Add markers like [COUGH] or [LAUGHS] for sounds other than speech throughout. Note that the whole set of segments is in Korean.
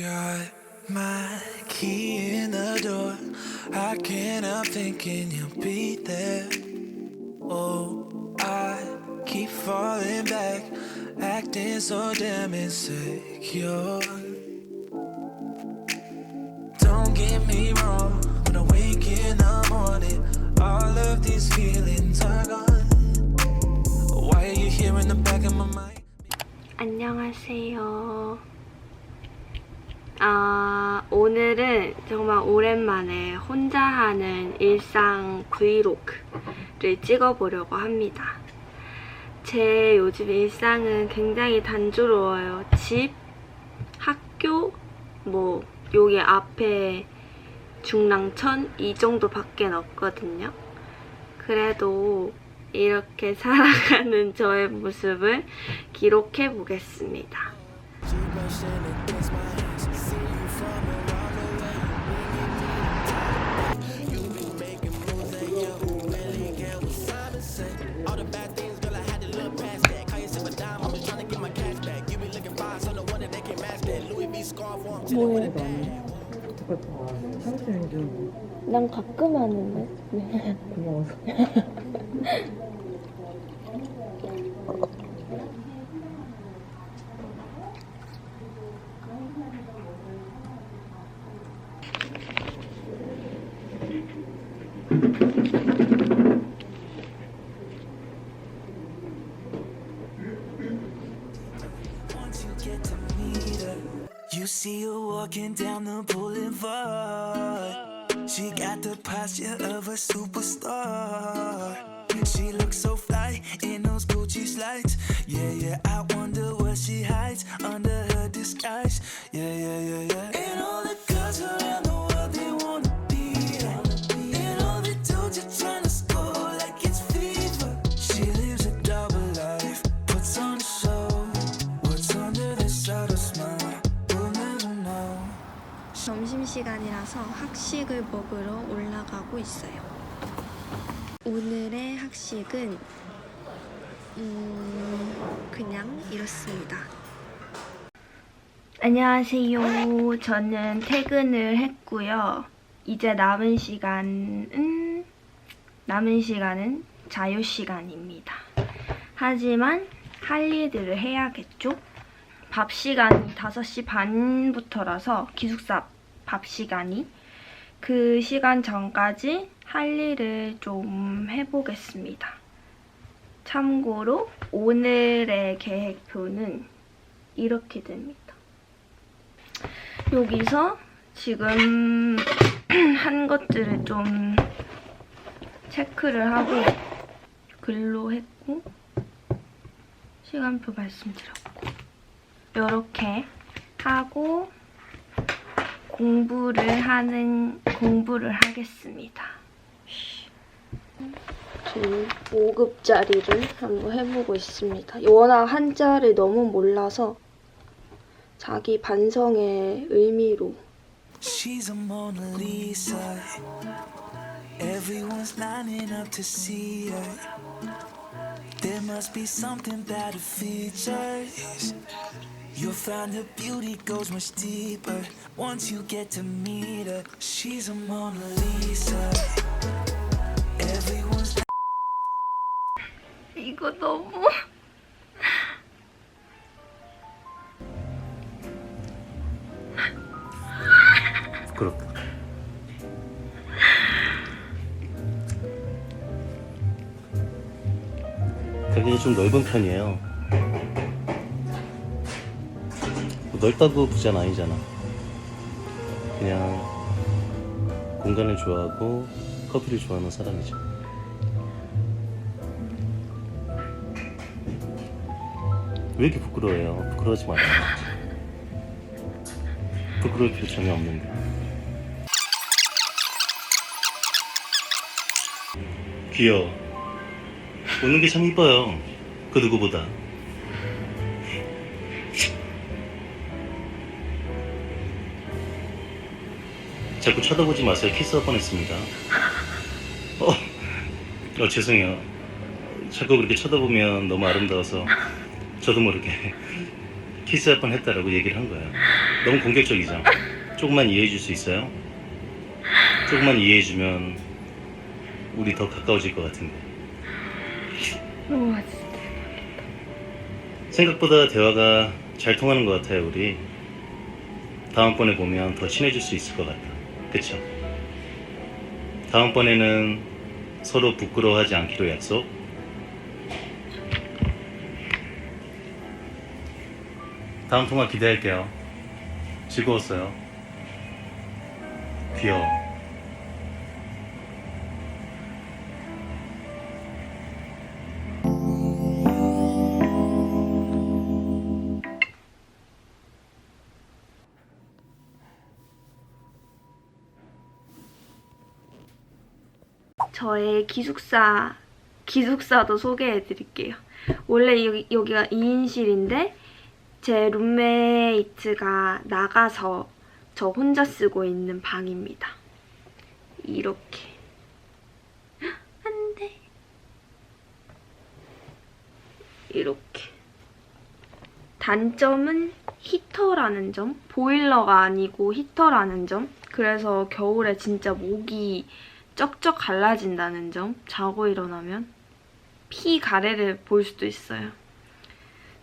Got my key in the door. I can't help thinking you'll be there. Oh, I keep falling back, acting so damn insecure. Don't get me wrong, when I wake in the morning, all of these feelings are gone. Why are you here in the back of my mind? 안녕하세요. 아, 오늘은 정말 오랜만에 혼자 하는 일상 브이로그를 찍어보려고 합니다. 제 요즘 일상은 굉장히 단조로워요. 집, 학교, 뭐, 여기 앞에 중랑천 이 정도밖에 없거든요. 그래도 이렇게 [LAUGHS] 살아가는 저의 모습을 기록해 보겠습니다. 뭐해? 상태는 좀난 가끔 하는데. 고마워서 you you walking down the boulevard. She got the posture of a superstar. 점심시간이라서 학식을 먹으러 올라가고 있어요. 오늘의 학식은 음, 그냥 이렇습니다. 안녕하세요. 저는 퇴근을 했고요. 이제 남은 시간은 남은 시간은 자유 시간입니다. 하지만 할 일들을 해야겠죠? 밥 시간이 5시 반부터라서 기숙사 밥 시간이 그 시간 전까지 할 일을 좀 해보겠습니다. 참고로 오늘의 계획표는 이렇게 됩니다. 여기서 지금 [CLEARS THROAT] 한 것들을 좀 체크를 하고 글로 했고 시간표 말씀드렸고 이렇게 하고 공부를 하는 공부를 하겠습니다. 지금 5급짜리를 한번 해보고 있습니다. 워낙 한자를 너무 몰라서 자기 반성의 의미로 She's a Mona Lisa. Everyone's lining up to see her. There must be something her features. You'll find her beauty goes much deeper once you get to meet her. She's a Mona Lisa. Everyone's 이거 너무 부끄럽다. 가격이 좀 넓은 편이에요. 넓다고 부자는 아니잖아. 그냥 공간을 좋아하고 커피를 좋아하는 사람이죠. 왜 이렇게 부끄러워해요? 부끄러워하지 마요. 부끄러울 필요 전혀 없는데. 귀여워. 웃는 게 참 이뻐요. 그 누구보다. 자꾸 쳐다보지 마세요. 키스할 뻔했습니다. 어, 어, 죄송해요. 자꾸 그렇게 쳐다보면 너무 아름다워서 저도 모르게 [LAUGHS] 키스할 뻔했다라고 얘기를 한 거예요. 너무 공격적이죠. 조금만 이해해 줄 수 있어요? 조금만 이해해 주면 우리 더 가까워질 것 같은데. 우와 진짜. 생각보다 대화가 잘 통하는 것 같아요, 우리. 다음번에 보면 더 친해질 수 있을 것 같아. 그쵸? 다음번에는 서로 부끄러워하지 않기로 약속. 다음 통화 기대할게요. 즐거웠어요. 귀여워. 저의 기숙사 기숙사도 소개해 드릴게요. 원래 여기, 여기가 2인실인데 제 룸메이트가 나가서 저 혼자 쓰고 있는 방입니다. 이렇게 헉, [GASPS] 안 돼. 이렇게 단점은 히터라는 점, 보일러가 아니고 히터라는 점. 그래서 겨울에 진짜 목이 쩍쩍 갈라진다는 점, 자고 일어나면 피 가래를 볼 수도 있어요.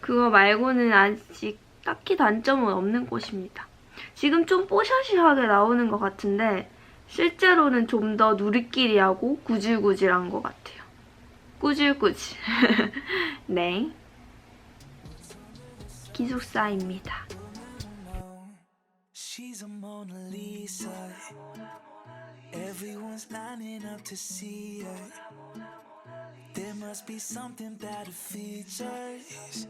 그거 말고는 아직 딱히 단점은 없는 곳입니다. 지금 좀 뽀샤시하게 나오는 것 같은데 실제로는 좀 더 누리끼리하고 구질구질한 것 같아요. 꾸질꾸질. [LAUGHS] 네. 기숙사입니다. Everyone's lining up to see her. There must be something about her features.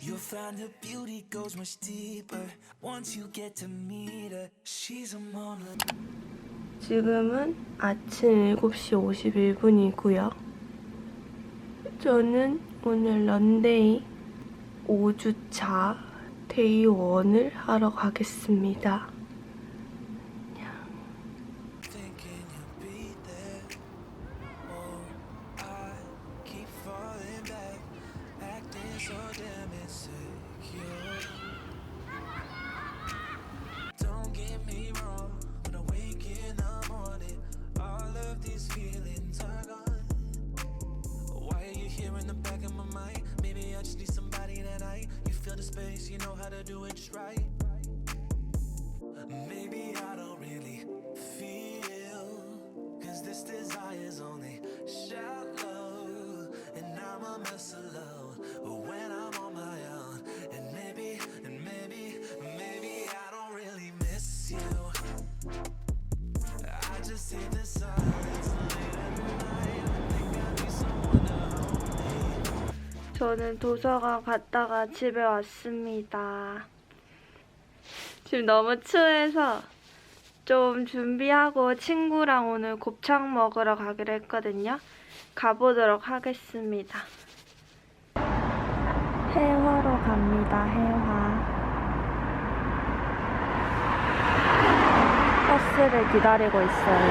You'll find her beauty goes much deeper once you get to meet her. She's a Mona 지금은 아침 7시 51분이고요. 저는 오늘 런데이 5주차 데이 1을 하러 가겠습니다. A mess alone When I'm on my own And maybe, and maybe, maybe I don't really miss you I just hate the silence late at night I think I need someone to hold me 저는 도서관 갔다가 집에 왔습니다. 지금 너무 추해서 좀 준비하고 친구랑 오늘 곱창 먹으러 가기로 했거든요. 가보도록 하겠습니다. 해화로 갑니다. 해화. 버스를 기다리고 있어요.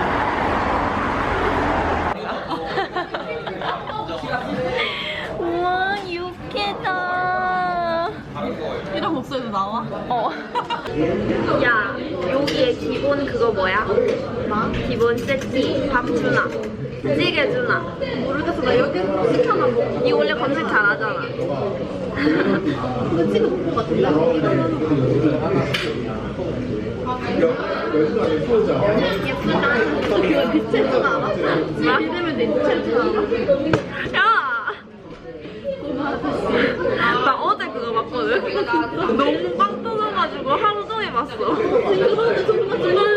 [LAUGHS] 우와 유쾌다. 이런 목소리도 나와? 어. 야 여기에 기본 그거 뭐야? 뭐? 기본 세트 밥 주나? 찌개 주나? 모르겠어 나 여기 시켜나 먹. 이 원래 검색 잘하잖아. 근데 찌개 먹을 것 같은데? 예쁘다. 그거 내? 야! 나 어제 그거 봤거든? 너무 빵 터져가지고 하루 종일 봤어. 나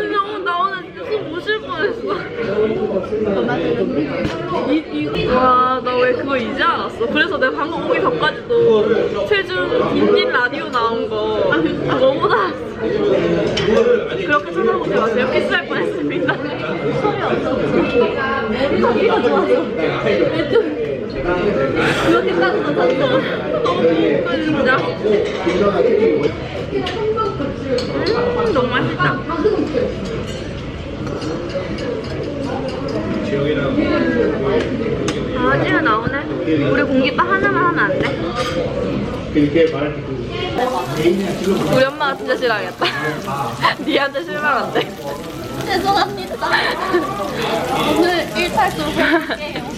와, 나 왜 그거 이제 알았어? 그래서 내가 방금 오기 전까지도 최준 딘딘 라디오 나온 거 너무 나왔어. 그렇게 찾아보지 마세요. 패스할 뻔했습니다. 소리 없어. 소리가 좋아서. 그렇게까지도 잤어. 너무 진짜. 음, 너무 맛있다. 돼? 그렇게 말할 때그 우리 엄마가 진짜 싫어하겠다. [LAUGHS] 니한테 실망한대. 죄송합니다. 오늘 일탈도 해볼게요.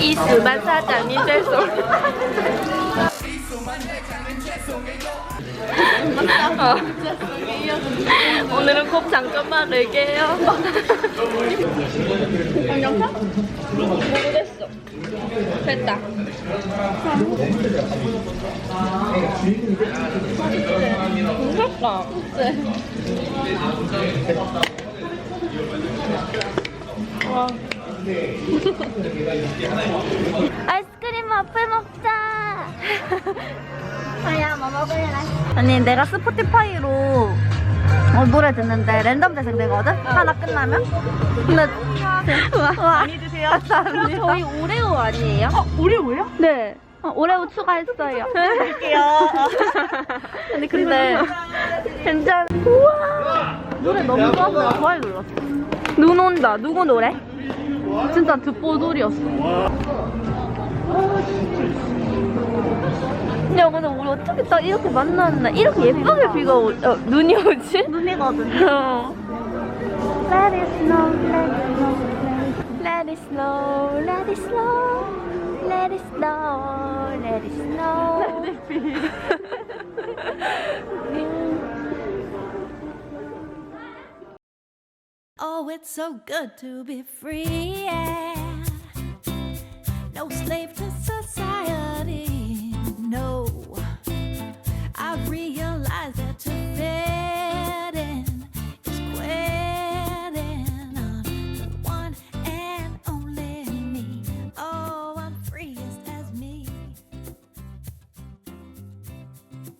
이수만 사장님 죄송. 어. 오늘은 꼭 장점만 내게요. 영상? 모르겠어. 됐다. 무섭다. 아이스크림 앞에 먹자. [LAUGHS] 아야, 뭐 먹을래? 아니, 내가 스포티파이로 어, 노래 듣는데 랜덤 재생되거든? 하나 끝나면? 근데 와, 많이 드세요. 감사합니다. 저희 오레오 아니에요? 어, 오레오요? 네. 어, 오레오 추가했어요. [LAUGHS] 드릴게요. [LAUGHS] 아니 근데 괜찮. 우와. 노래 너무 좋아서 내가 좋아요 눌렀어. 눈 온다. 누구 노래? 진짜 듣보돌이었어. 야, 근데 우리 어떻게 딱 이렇게 만났나? 이렇게 예쁘게 비가 오, 어, 눈이 오지? 눈이거든요. Let it snow, let it snow, let it snow, let it snow, let it snow, let it be. Oh, it's so good to be free. Yeah. No slave to